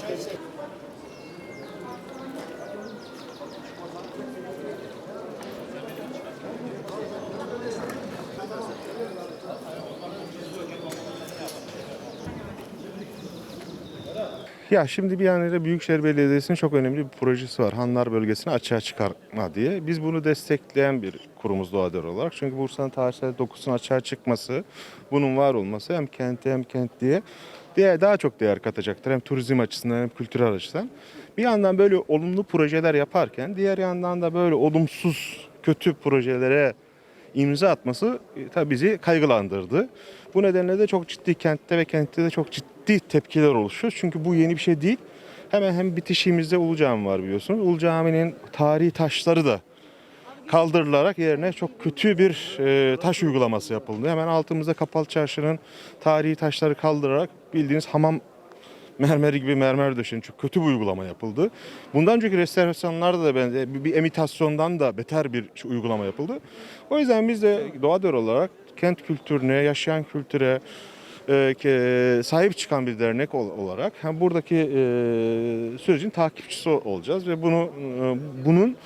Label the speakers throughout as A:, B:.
A: Çay Ya şimdi bir yanıyla Büyükşehir Belediyesi'nin çok önemli bir projesi var. Hanlar bölgesini açığa çıkarma diye. Biz bunu destekleyen bir kurumuz Doğader olarak. Çünkü Bursa'nın tarihsel dokusunun açığa çıkması, bunun var olması hem kente hem kentliye diye daha çok değer katacaktır. Hem turizm açısından hem kültürel açıdan. Bir yandan böyle olumlu projeler yaparken diğer yandan da böyle olumsuz, kötü projelere imza atması e, tabii bizi kaygılandırdı. Bu nedenle de çok ciddi kentte ve kentte de çok ciddi tepkiler oluşuyor. Çünkü bu yeni bir şey değil. Hemen hem bitişimizde Ulu Cami var biliyorsunuz. Ulu Cami'nin tarihi taşları da kaldırılarak yerine çok kötü bir e, taş uygulaması yapıldı. Hemen altımızda Kapalı Çarşı'nın tarihi taşları kaldırarak bildiğiniz hamam mermeri gibi mermer döşeni çok kötü bir uygulama yapıldı. Bundan önceki restorasyonlarda da benzer bir, imitasyondan da beter bir uygulama yapıldı. O yüzden biz de Doğadır olarak kent kültürüne, yaşayan kültüre e, sahip çıkan bir dernek ol- olarak hem buradaki e, sürecin takipçisi olacağız ve bunu e, bunun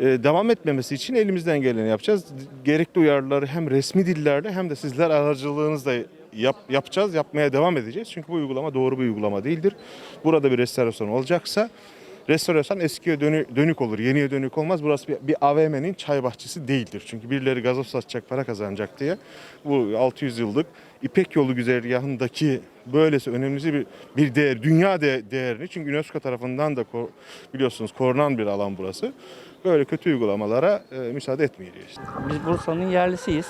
A: e, devam etmemesi için elimizden geleni yapacağız. Gerekli uyarıları hem resmi dillerde hem de sizler aracılığınızla yap, yapacağız, yapmaya devam edeceğiz. Çünkü bu uygulama doğru bir uygulama değildir. Burada bir restorasyon olacaksa restorasyon eskiye dönü- dönük olur, yeniye dönük olmaz. Burası bir, bir AVM'nin çay bahçesi değildir. Çünkü birileri gazoz satacak, para kazanacak diye bu 600 yıllık İpek Yolu güzergahındaki böylesi önemli bir bir değer, dünya de, değerini çünkü UNESCO tarafından da biliyorsunuz korunan bir alan burası. Böyle kötü uygulamalara e, müsaade etmeyeceğiz.
B: Biz Bursa'nın yerlisiyiz.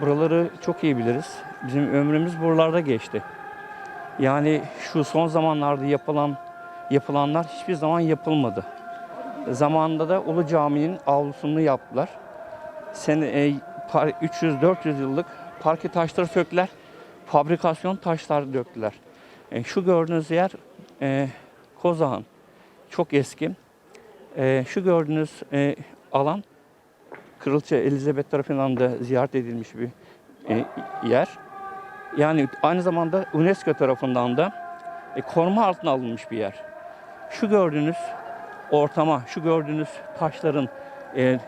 B: Buraları çok iyi biliriz. Bizim ömrümüz buralarda geçti. Yani şu son zamanlarda yapılan yapılanlar hiçbir zaman yapılmadı. Zamanında da Ulu Cami'nin avlusunu yaptılar. E, par- 300-400 yıllık parke taşları söktüler. Fabrikasyon taşlar döktüler. E, şu gördüğünüz yer e, Kozağan. Çok eski. E, şu gördüğünüz e, alan Kraliçe Elizabeth tarafından da ziyaret edilmiş bir e, yer. Yani aynı zamanda UNESCO tarafından da e, koruma altına alınmış bir yer. Şu gördüğünüz ortama, şu gördüğünüz taşların, e,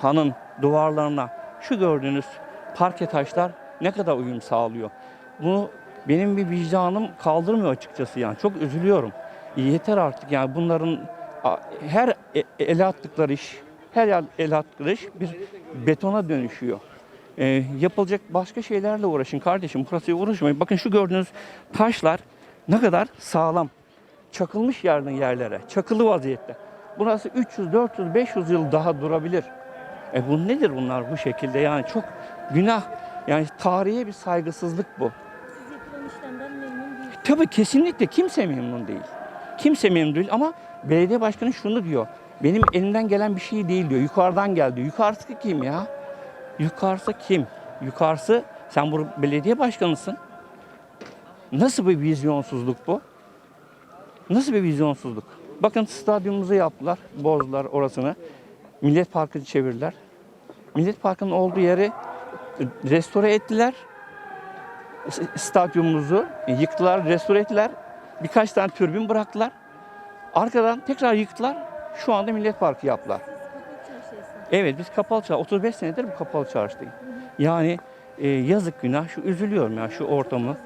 B: hanın duvarlarına, şu gördüğünüz parke taşlar ne kadar uyum sağlıyor. Bunu benim bir vicdanım kaldırmıyor açıkçası yani. Çok üzülüyorum. Yeter artık yani bunların her e- ele attıkları iş, her ele attıkları iş bir betona dönüşüyor. E, yapılacak başka şeylerle uğraşın kardeşim. Burası uğraşmayın. Bakın şu gördüğünüz taşlar ne kadar sağlam. Çakılmış yerden yerlere. Çakılı vaziyette. Burası 300, 400, 500 yıl daha durabilir. E bu nedir bunlar bu şekilde yani çok günah. Yani tarihe bir saygısızlık bu.
C: Siz yapılan işlemden memnun değil.
B: Tabii kesinlikle kimse memnun değil. Kimse memnun değil ama belediye başkanı şunu diyor. Benim elimden gelen bir şey değil diyor. Yukarıdan geldi. Yukarısı kim ya? Yukarısı kim? Yukarısı sen bu belediye başkanısın. Nasıl bir vizyonsuzluk bu? Nasıl bir vizyonsuzluk? Bakın stadyumumuzu yaptılar. Bozdular orasını. Millet Parkı'nı çevirdiler. Millet Parkı'nın olduğu yeri e, restore ettiler stadyumumuzu yıktılar, restore ettiler. Birkaç tane türbin bıraktılar. Arkadan tekrar yıktılar. Şu anda Millet Parkı yaptılar. Evet biz kapalı çarşı, 35 senedir bu kapalı çarşıdayım. Yani e, yazık günah, şu üzülüyorum ya şu ortamı.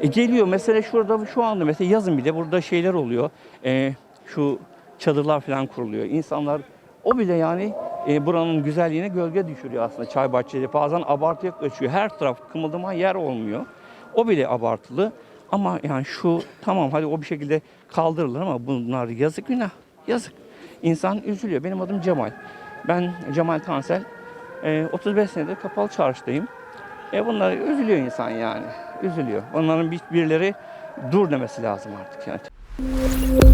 B: E, geliyor mesela şurada şu anda mesela yazın bile burada şeyler oluyor. E, şu çadırlar falan kuruluyor. İnsanlar o bile yani e, buranın güzelliğine gölge düşürüyor aslında çay bahçeleri. Bazen abartıya kaçıyor. Her taraf kımıldıma yer olmuyor. O bile abartılı. Ama yani şu tamam hadi o bir şekilde kaldırılır ama bunlar yazık günah. Yazık. İnsan üzülüyor. Benim adım Cemal. Ben Cemal Tansel. E, 35 senedir kapalı çarşıdayım. E bunlar üzülüyor insan yani. Üzülüyor. Onların bir, birileri dur demesi lazım artık yani.